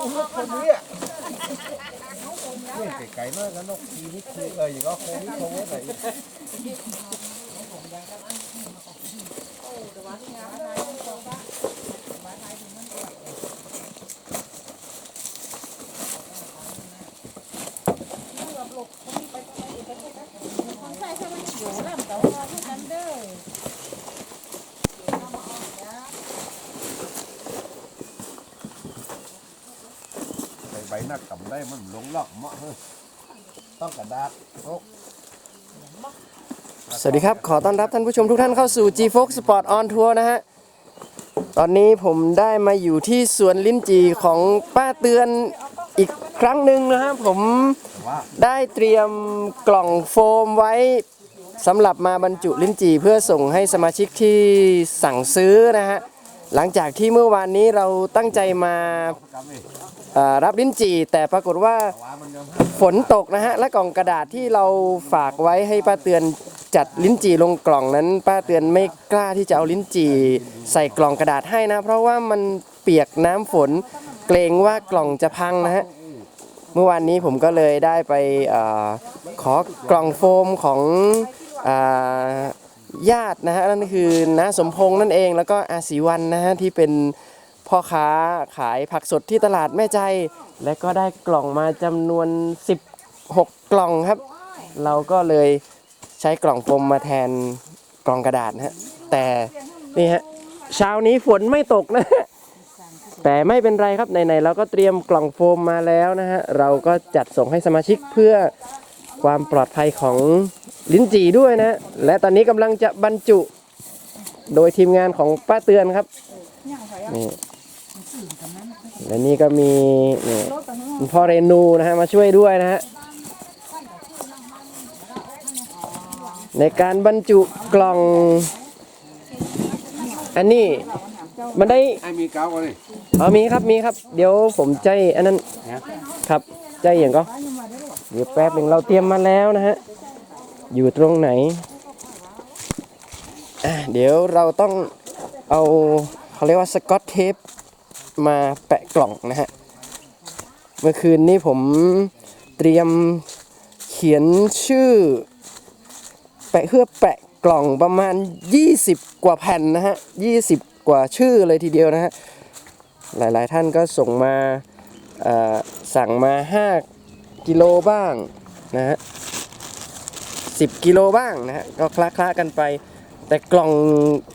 คนนี้นี่ไก่ๆมากแล้วนกทีนี่คือเอออย่างก็โควิดโควิดอะไร ใช่ใช่มันเขียวแล้วแต่ว่าที่กันเด้อ ใส่ใบหน้ากำ ได้มันลงลอกเหมาะเฮ้ยต้องกระดาษสวัสดีครับ ขอต้อนรับท่านผู้ชมทุกท่านเข้าสู่ G Fox Sport on Tour นะฮะ ตอนนี้ผมได้มาอยู่ที่สวนลิ้นจีของป้าเตือนอีกครั้งหนึ่งนะฮะ ผมได้เตรียมกล่องโฟมไว้สำหรับมาบรรจุลิ้นจี่เพื่อส่งให้สมาชิกที่สั่งซื้อนะฮะ หลังจากที่เมื่อวานนี้เราตั้งใจมารับลิ้นจี่ แต่ปรากฏว่าฝนตกนะฮะและกล่องกระดาษที่เราฝากไว้ให้ป้าเตือนจัดลิ้นจี่ลงกล่องนั้น ป้าเตือนไม่กล้าที่จะเอาลิ้นจี่ ใส่กล่องกระดาษให้นะ เพราะว่ามันเปียกน้ำฝนเกรงว่ากล่องจะพังนะฮะเมื่อวานนี้ผมก็เลยได้ไปอขอกล่องโฟมของ ญาตินะฮะนั่นคือน้าสมพงษ์นั่นเองแล้วก็อาศีวันนะฮะที่เป็นพ่อค้าขายผักสดที่ตลาดแม่ใจ และก็ได้กล่องมาจำนวน 16 กล่องครับ เราก็เลยใช้กล่องโฟมมาแทนกล่องกระดาษนะฮะแต่นี่ฮะเช้านี้ฝนไม่ตกนะฮะแต่ไม่เป็นไรครับไหนๆเราก็เตรียมกล่องโฟมมาแล้วนะฮะเราก็จัดส่งให้สมาชิกเพื่อความปลอดภัยของ ลิ้นจี่ด้วยนะ และตอนนี้กำลังจะบรรจุ โดยทีมงานของป้าเตือนครับนี่และนี่ก็มีนี่คุณพ่อเรนูนะฮะมาช่วยด้วยนะฮะในการบรรจุกล่อง อันนี้มันได้ไอ้มีเกาก็เลยเอามีครับมีครับ เดี๋ยวผมใจอันนั้นนะครับใจอย่างก็เดี๋ยวแป๊บหนึ่งเราเตรียมมาแล้วนะฮะ อยู่ตรงไหน เดี๋ยวเราต้องเอาเขาเรียกว่าสกอตเทปมาแปะกล่องนะฮะ เมื่อคืนนี้ผมเตรียมเขียนชื่อ แปะเพื่อแปะกล่องประมาณ 20 กว่าแผ่นนะฮะ 20 กว่าชื่อเลยทีเดียวนะฮะ หลายๆท่านก็ส่งมาสั่งมา 5 กิโลบ้างนะฮะ 10 กิโลบ้างนะฮะก็คละคละๆกันไป แต่กล่อง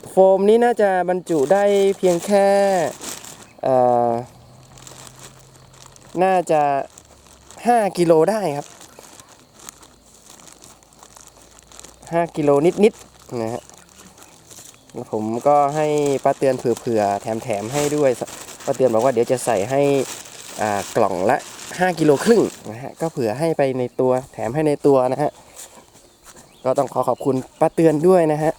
โฟมนี้น่าจะบรรจุได้เพียงแค่เอ่อน่าจะ 5 กิโลได้ครับ 5 กิโลนิดๆนะฮะผมก็ให้ป้าเตือนเผื่อๆแถมๆให้ด้วยป้าเตือนบอกว่าเดี๋ยวจะใส่ให้อ่ากล่องละ 5 กิโลครึ่งนะฮะก็เผื่อให้ไปในตัวแถมให้ในตัวนะฮะ ก็ต้องขอขอบคุณป้าเตือนด้วยนะฮะ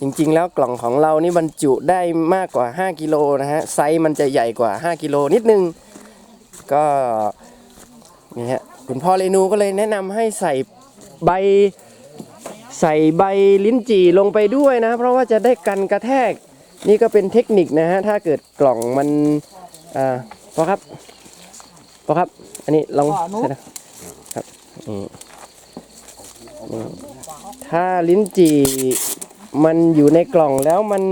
จริงๆแล้วกล่องของเรานี่บรรจุได้มากกว่า 5กิโลนะฮะ ไซส์มันจะใหญ่กว่า 5กิโลนิดนึง ก็นี่ฮะคุณพ่อเรนูก็เลยแนะนำให้ใส่ใบใส่ใบลิ้นจี่ลงไปด้วยนะ เพราะว่าจะได้กันกระแทก นี่ก็เป็นเทคนิคนะฮะ ถ้าเกิดกล่องมันอ่าพอครับพอครับ อันนี้ลองใส่นะ ถ้าลิ้นจี่มันอยู่ในกล่องแล้วมัน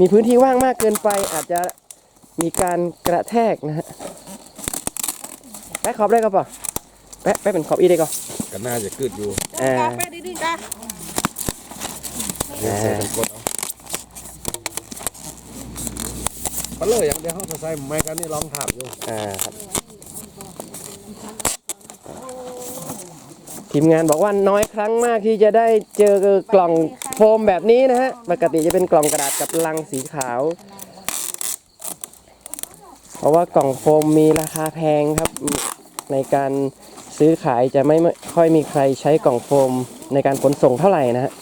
มีพื้นที่ว่างมากเกินไป อาจจะมีการกระแทกนะฮะแปะขอบได้ก็ปะแปะแปะเป็นขอบอีได้ก็ก็น่าจะกึดอยู่อ่าไปดีๆจ้ะเดี๋ยวใส่ตะกดเอาไปเลยอย่างเดียวเขาจะใส่ไม้กันนี่ลองถามอยู่อ่าครับ ทีมงานบอกว่าน้อยครั้งมากที่จะได้เจอกล่องโฟมแบบนี้นะฮะปกติจะเป็นกล่องกระดาษกับลังสีขาว เพราะว่ากล่องโฟมมีราคาแพงครับในการซื้อขายจะไม่ค่อยมีใครใช้กล่องโฟมในการขนส่งเท่าไหร่นะฮะ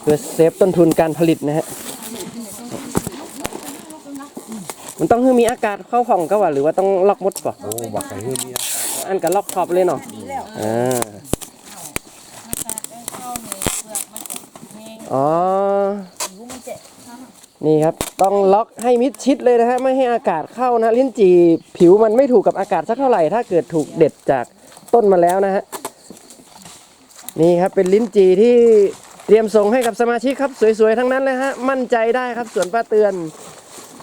เพื่อเซฟต้นทุนการผลิตนะฮะ มันต้องให้มีอากาศเข้าห้องก็ว่าหรือว่าต้องล็อกหมดป่ะโอ้บักไก่เฮือมีอะอันกับล็อกขอบเลยเนาะอ่าอ๋อนี่ครับ ต้องล็อกให้มิดชิดเลยนะฮะไม่ให้อากาศเข้านะลิ้นจี่ผิวมันไม่ถูกกับอากาศสักเท่าไหร่ ถ้าเกิดถูกเด็ดจากต้นมาแล้วนะฮะนี่ครับเป็นลิ้นจี่ที่เตรียมส่งให้กับสมาชิกครับ สวยๆทั้งนั้นเลยฮะมั่นใจได้ครับสวนป้าเตือน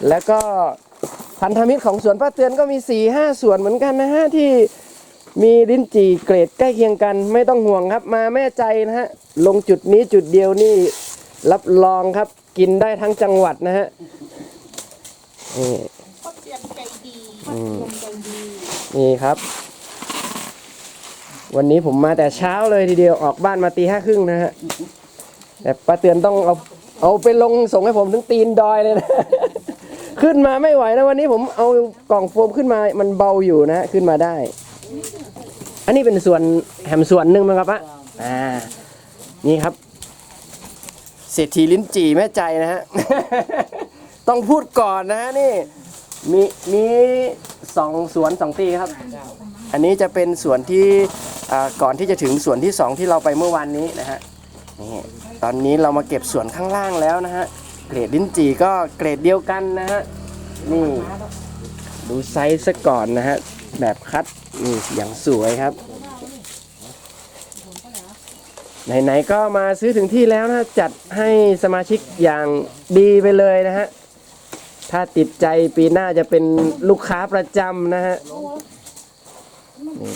แล้วก็พันธมิตรของสวนป้าเตือนก็มี4ี่ห้าสวนเหมือนกันนะฮะที่มีลิ้นจี่เกรดใกล้เคียงกัน ไม่ต้องห่วงครับ มาแม่ใจนะฮะลงจุดนี้จุดเดียวนี่รับรองครับกินได้ทั้งจังหวัดนะฮะนี่เขาเตรียมใจดีอืมใจดีนี่ครับ วันนี้ผมมาแต่เช้าเลยทีเดียวออกบ้านมาตีห้าครึ่งนะฮะแต่ป้าเตือนต้องเอาเอาไปลงส่งให้ผมถึงตีนดอยเลยนะ ขึ้นมาไม่ไหวนะวันนี้ผมเอากล่องโฟมขึ้นมามันเบาอยู่นะขึ้นมาได้ อันนี้เป็นส่วนแหมส่วนหนึ่งมั้งครับปะอ่านี่ครับเศรษฐีลิ้นจี่แม่ใจนะฮะ ต้องพูดก่อนนะฮะนี่ มีมีสองสวนสองตีครับ อันนี้จะเป็นสวนที่ก่อนที่จะถึงสวนที่สองที่เราไปเมื่อวานนี้นะฮะนี่ตอนนี้เรามาเก็บสวนข้างล่างแล้วนะฮะ เกรดลิ้นจี่ก็เกรดเดียวกันนะฮะนี่ดูไซส์ซะก่อนนะฮะแบบคัดนี่อย่างสวยครับไหนๆก็มาซื้อถึงที่แล้วนะจัดให้สมาชิกอย่างดีไปเลยนะฮะถ้าติดใจปีหน้าจะเป็นลูกค้าประจำนะฮะนี่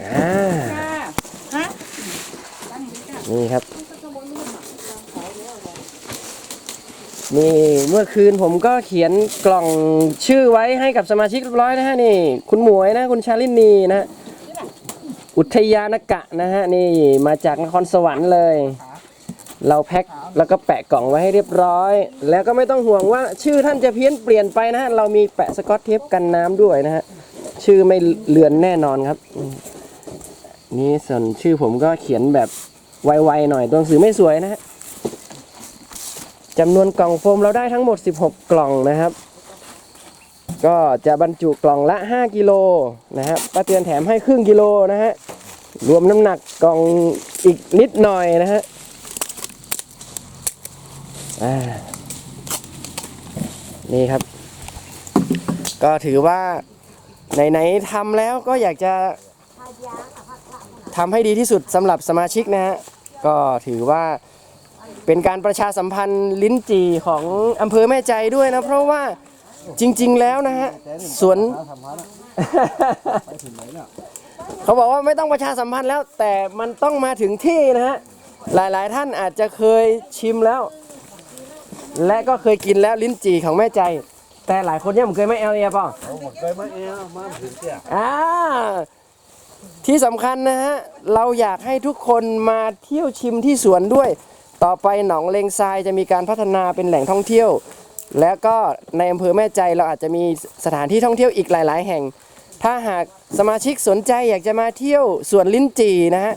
อ่าฮะนี่ครับ นี่เมื่อคืนผมก็เขียนกล่องชื่อไว้ให้กับสมาชิกเรียบร้อยนะฮะนี่ คุณหมวยนะ คุณชาลินีนะอุทยานกะนะฮะนี่มาจากนครสวรรค์เลย เราแพ็คแล้วก็แปะกล่องไว้ให้เรียบร้อย แล้วก็ไม่ต้องห่วงว่าชื่อท่านจะเพี้ยนเปลี่ยนไปนะฮะเรามีแปะสกอตเทปกันน้ำด้วยนะฮะชื่อไม่เลือนแน่นอนครับ นี่ส่วนชื่อผมก็เขียนแบบไวๆหน่อยตัวหนังสือไม่สวยนะฮะ จำนวนกล่องโฟมเราได้ทั้งหมด 16 กล่องนะครับ ก็จะบรรจุกล่องละ 5 กิโลนะครับป้าเตือนแถมให้ครึ่งกิโลนะฮะรวมน้ำหนักกล่องอีกนิดหน่อยนะฮะนี่ครับ ก็ถือว่าไหนๆทำแล้วก็อยากจะทำให้ดีที่สุดสำหรับสมาชิกนะฮะก็ถือว่า เป็นการประชาสัมพันธ์ลิ้นจี่ของอำเภอแม่ใจด้วยนะ เพราะว่าจริง ๆ แล้วนะฮะสวนทำมาแล้วไปถึงไหนน่ะเขาบอกว่าไม่ต้องประชาสัมพันธ์แล้ว แต่มันต้องมาถึงที่นะฮะหลายๆ ท่านอาจจะเคยชิมแล้ว และก็เคยกินแล้วลิ้นจี่ของแม่ใจ แต่หลายคนยังไม่เคยไม่เอาเนี่ยป่ะเอาหมดไปไหมเอ้ามาถึงเสียอ่าที่สำคัญนะฮะเราอยากให้ทุกคนมาเที่ยวชิมที่สวนด้วย ต่อไปหนองเลงทรายจะมีการพัฒนาเป็นแหล่งท่องเที่ยว แล้วก็ในอำเภอแม่ใจเราอาจจะมีสถานที่ท่องเที่ยวอีกหลาย ๆ แห่ง ถ้าหากสมาชิกสนใจอยากจะมาเที่ยวสวนลิ้นจี่นะฮะ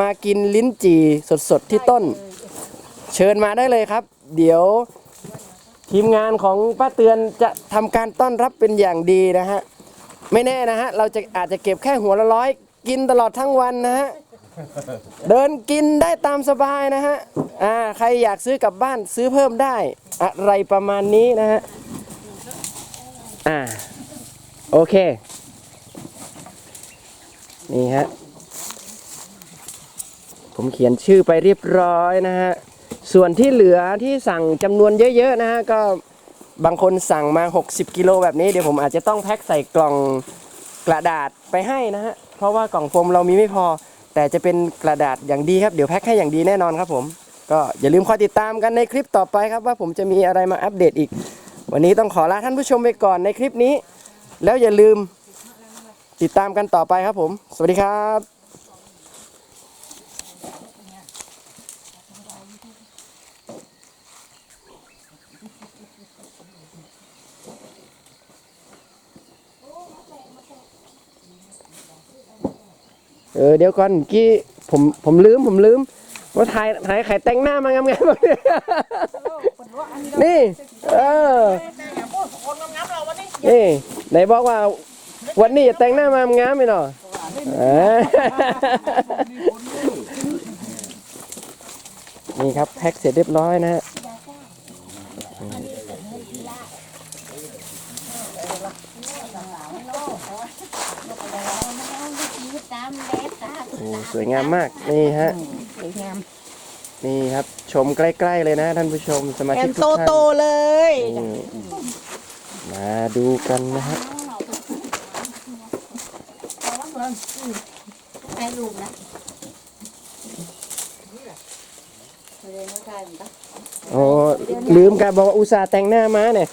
มากินลิ้นจี่สดๆที่ต้น เชิญมาได้เลยครับ เดี๋ยวทีมงานของป้าเตือนจะทำการต้อนรับเป็นอย่างดีนะฮะ ไม่แน่นะฮะ เราจะอาจจะเก็บแค่หัวละร้อย กินตลอดทั้งวันนะฮะ เดินกินได้ตามสบายนะฮะอ่าใครอยากซื้อกลับบ้านซื้อเพิ่มได้ อะไรประมาณนี้นะฮะอ่าโอเค นี่ฮะ ผมเขียนชื่อไปเรียบร้อยนะฮะ ส่วนที่เหลือที่สั่งจำนวนเยอะๆนะฮะ ก็บางคนสั่งมา 60 กิโลแบบนี้ เดี๋ยวผมอาจจะต้องแพ็คใส่กล่องกระดาษไปให้นะฮะ เพราะว่ากล่องโฟมเรามีไม่พอ แต่จะเป็นกระดาษอย่างดีครับเดี๋ยวแพ็คให้อย่างดีแน่นอนครับผม ก็อย่าลืมคอยติดตามกันในคลิปต่อไปครับว่าผมจะมีอะไรมาอัปเดตอีก วันนี้ต้องขอลาท่านผู้ชมไปก่อนในคลิปนี้ แล้วอย่าลืมติดตามกันต่อไปครับผม สวัสดีครับ เออเดี๋ยวก่อนเมื่อกี้ผมผมลืมผมลืมว่าถ่ายถ่ายไข่แต่งหน้ามางามๆแบบนี้นี่เออนี่ไหนบอกว่า วันนี้จะแต่งหน้ามางามไหมเนาะเออนี่ครับแพ็คเสร็จเรียบร้อยนะฮะ ตามเล็บตาม โอ้สวยงามมากนี่ฮะสวยงามนี่ครับชมใกล้ ๆ เลยนะท่านผู้ชมสมาแอชิกมทุโตกโตท่านๆเลยนี่มาดูกันนะฮะให้ลูกนะเรียนว่าการปะโอ้ลืมกันบอกว่าอุตส่าห์แต่งหน้ามาเนี่ย